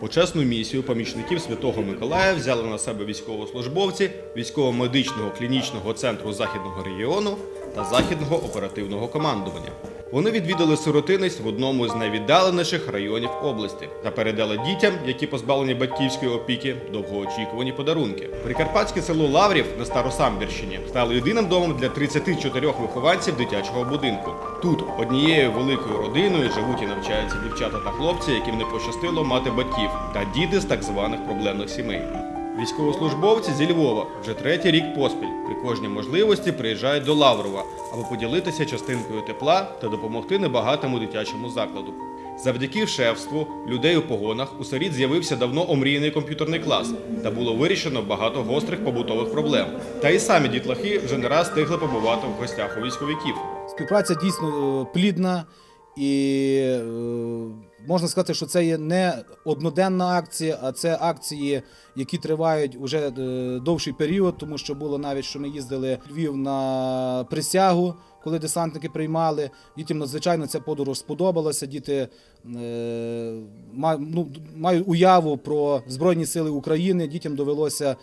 Почесну місію помічників Святого Миколая взяли на себе військовослужбовці військово-медичного клінічного центру Західного регіону та Західного оперативного командування. Вони відвідали сиротинець в одному з найвіддаленіших районів області та передали дітям, які позбавлені батьківської опіки, довгоочікувані подарунки. Прикарпатське село Лаврів на Старосамбірщині стало єдиним домом для 34 вихованців дитячого будинку. Тут однією великою родиною живуть і навчаються дівчата та хлопці, яким не пощастило мати батьків, та діти з так званих проблемних сімей. Військовослужбовці зі Львова вже третій рік поспіль при кожній можливості приїжджають до Лаврова, аби поділитися частинкою тепла та допомогти небагатому дитячому закладу. Завдяки шефству людей у погонах у сиріт з'явився давно омріяний комп'ютерний клас, та було вирішено багато гострих побутових проблем. Та й самі дітлахи вже не раз встигли побувати в гостях у військовиків. Співпраця дійсно е, плідна і е, можна сказати, що це є не одноденна акція, а це акції, які тривають уже е, довший період, тому що було навіть, що ми їздили в Львів на присягу, коли десантники приймали. Дітям надзвичайно ця подорож сподобалася. Діти е, ну, мають уяву про Збройні Сили України. Дітям довелося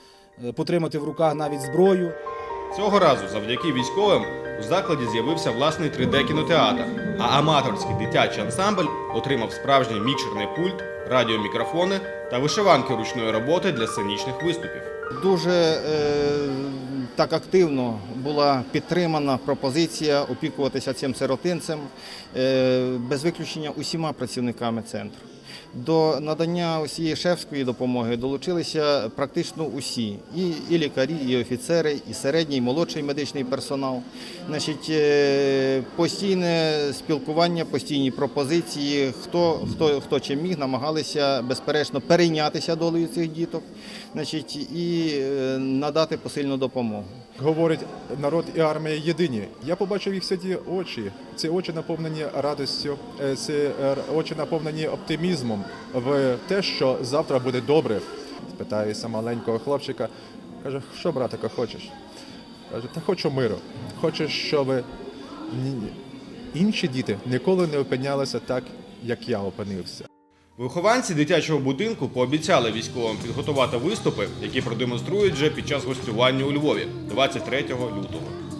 е, потримати в руках навіть зброю. Цього разу, завдяки військовим, у закладі з'явився власний 3D-кінотеатр, а аматорський дитячий ансамбль отримав справжній мікшерний пульт, радіомікрофони та вишиванки ручної роботи для сценічних виступів. Дуже е, так активно була підтримана пропозиція опікуватися цим сиротинцем е, без виключення усіма працівниками центру. До надання усієї шефської допомоги долучилися практично усі, і, і лікарі, і офіцери, і середній, і молодший медичний персонал. Значить, е, постійне спілкування, постійні пропозиції, хто, хто, хто чим міг, намагалися безперечно перейнятися долею цих діток значить, і е, надати посильну допомогу. Говорить народ і армія єдині. Я побачив їх святі очі. Ці очі наповнені радістю, е, ці е, очі наповнені оптимізмом в те, що завтра буде добре. Питаюся маленького хлопчика. Каже, що братико, хочеш? Каже, та хочу миру. Хочу, щоб інші діти ніколи не опинялися так, як я опинився. Вихованці дитячого будинку пообіцяли військовим підготувати виступи, які продемонструють вже під час гостювання у Львові 23 лютого.